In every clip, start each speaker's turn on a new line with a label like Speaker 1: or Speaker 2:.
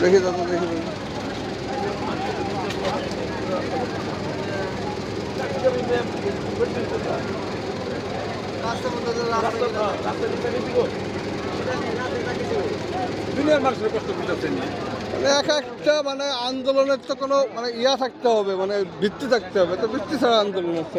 Speaker 1: দেখি দাদা দেখি মানে এক একটা মানে আন্দোলনের তো কোনো মানে ইয়া থাকতে হবে মানে ভিত্তি থাকতে হবে। তো ভিত্তি ছাড়া আন্দোলন হচ্ছে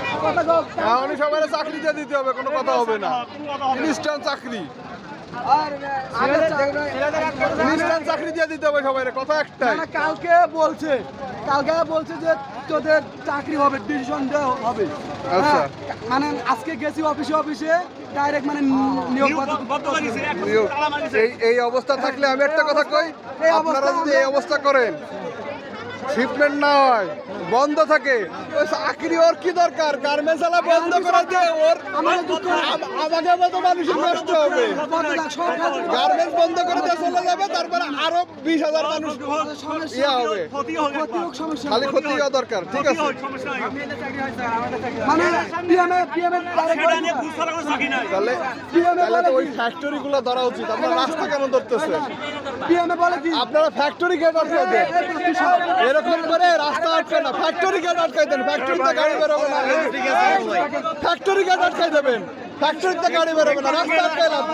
Speaker 1: এখনই সবাই চাকরি দিয়ে দিতে হবে কোনো কথা হবে না। ইনস্ট্যান্ট চাকরি। ইনস্ট্যান্ট চাকরি দিয়ে দিতে হবে সবাই কথা একটাই।
Speaker 2: না, কালকে বলছে কালকে বলছে যে তোদের চাকরি হবে ডিসিশন দেওয়া হবে।
Speaker 1: আচ্ছা।
Speaker 2: হ্যাঁ, মানে আজকে গেছি অফিসে অফিসে ডাইরেক্ট মানে নিয়োগ
Speaker 1: এই এই অবস্থা থাকলে আমি একটা কথা কই আপনারা যদি এই অবস্থা করেন শিপমেন্ট না হয় বন্ধ থাকে ওই চাকরি ওর কি দরকার গার্মেন্টস আলা বন্ধ করে দিয়ে ওর
Speaker 2: আমাদের
Speaker 1: আমাকে মতো মানুষের নষ্ট হবে গার্মেন্টস বন্ধ করে দিয়ে চলে যাবে তারপরে আরও বিশ হাজার মানুষ
Speaker 2: সমস্যা
Speaker 1: ইয়া হবে খালি ক্ষতি হওয়া দরকার ঠিক আছে
Speaker 2: মানে
Speaker 1: তাহলে তাহলে তো ওই
Speaker 2: কি
Speaker 1: ফ্যাক্টরি গুলো ধরা উচিত আপনারা রাস্তা কেন ধরতেছে
Speaker 2: কি
Speaker 1: আপনারা ফ্যাক্টরি গেট আটকাই দেন এরকম করে রাস্তা আটকে না। ফ্যাক্টরি গেট আটকাই দেন। ফ্যাক্টরিতে গাড়ি বেরোবে না। ফ্যাক্টরি গেট আটকাই দেবেন। ফ্যাক্টরিতে গাড়ি বেরোবে না। রাস্তা আটকাই লাভ।